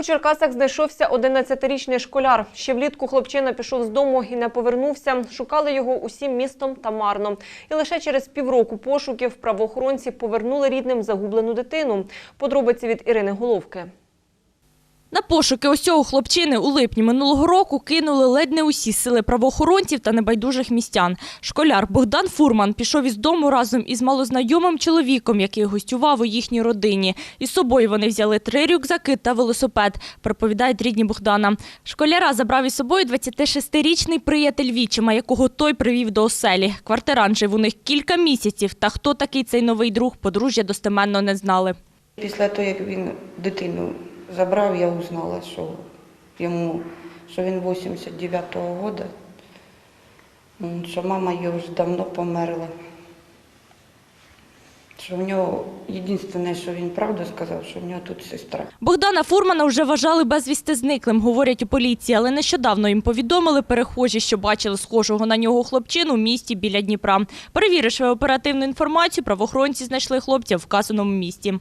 У Черкасах знайшовся 11-річний школяр. Ще влітку хлопчина пішов з дому і не повернувся. Шукали його усім містом та марно. І лише через півроку пошуків правоохоронці повернули рідним загублену дитину. Подробиці від Ірини Головки. На пошуки ось цього хлопчини у липні минулого року кинули ледь не усі сили правоохоронців та небайдужих містян. Школяр Богдан Фурман пішов із дому разом із малознайомим чоловіком, який гостював у їхній родині. Із собою вони взяли три рюкзаки та велосипед, приповідають рідні Богдана. Школяра забрав із собою 26-річний приятель Вічима, якого той привів до оселі. Квартирант жив у них кілька місяців, та хто такий цей новий друг, подружжя достеменно не знали. Після того, як він дитину забрав, я узнала, що йому, що він 89-го року, що мама його вже давно померла. Що в нього єдине, що він правду сказав, що в нього тут сестра. Богдана Фурмана вже вважали безвісти зниклим, говорять у поліції, але нещодавно їм повідомили перехожі, що бачили схожого на нього хлопчину в місті біля Дніпра. Перевіривши оперативну інформацію, правоохоронці знайшли хлопця в вказаному місті.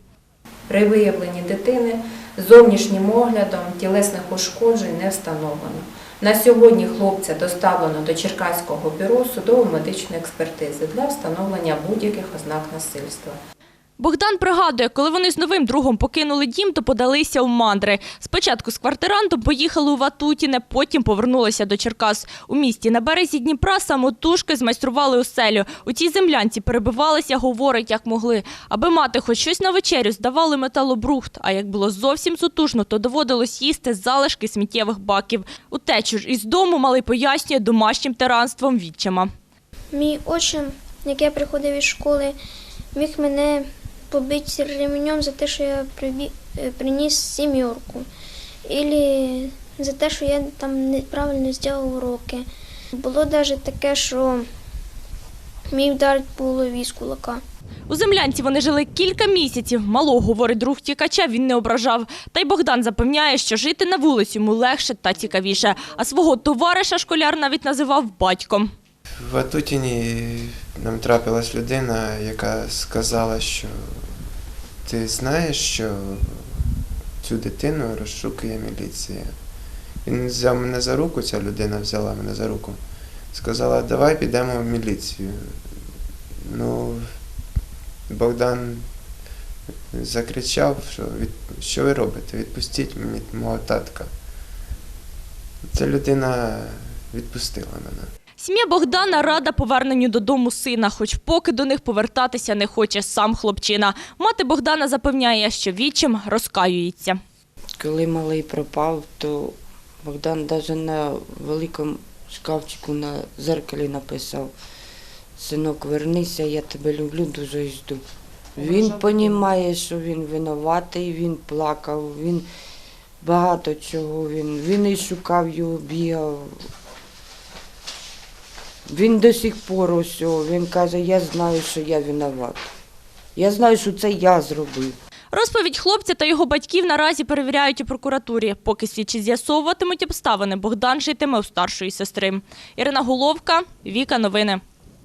При виявленні дитини зовнішнім оглядом тілесних ушкоджень не встановлено. На сьогодні хлопця доставлено до Черкаського бюро судово-медичної експертизи для встановлення будь-яких ознак насильства. Богдан пригадує, коли вони з новим другом покинули дім, то подалися у мандри. Спочатку з квартирантом поїхали у Ватутіне, потім повернулися до Черкас. У місті на березі Дніпра самотужки змайстрували оселю. У цій землянці перебивалися, говорить, як могли. Аби мати хоч щось на вечерю, здавали металобрухт. А як було зовсім сутужно, то доводилось їсти залишки сміттєвих баків. Утечу ж із дому малий пояснює домашнім тиранством відчима. Мій отчим, як я приходив із школи, міг мене побити ремнем за те, що я прибі- е, приніс сім'yorку. Ілі за те, що я там неправильно зробив уроки. Було навіть таке, що мій вдарить по голові з кулака. У землянці вони жили кілька місяців. Малого, говорить друг тікача, він не ображав. Та й Богдан запевняє, що жити на вулиці йому легше та цікавіше. А свого товариша школяр навіть називав батьком. В Атутіні нам трапилась людина, яка сказала, що ти знаєш, що цю дитину розшукує міліція. Він взяв мене за руку, ця людина взяла мене за руку. Сказала, давай підемо в міліцію. Ну, Богдан закричав, що, від, що ви робите? Відпустіть мені мого татка. Ця людина відпустила мене. Сім'я Богдана рада поверненню додому сина, хоч поки до них повертатися не хоче сам хлопчина. Мати Богдана запевняє, що відчим розкаюється. Коли малий пропав, то Богдан навіть на великому шкафчику на зеркалі написав Синок, вернися, я тебе люблю, дуже і жду. Він розуміє, що він винуватий, він плакав, він багато чого. Він, він і шукав його, бігав. Він до сих пор ось, він каже, я знаю, що я виноват. Я знаю, що це я зробив. Розповідь хлопця та його батьків наразі перевіряють у прокуратурі. Поки слідчі з'ясовуватимуть обставини, Богдан житиме у старшої сестри. Ірина Головка, Віка Новини.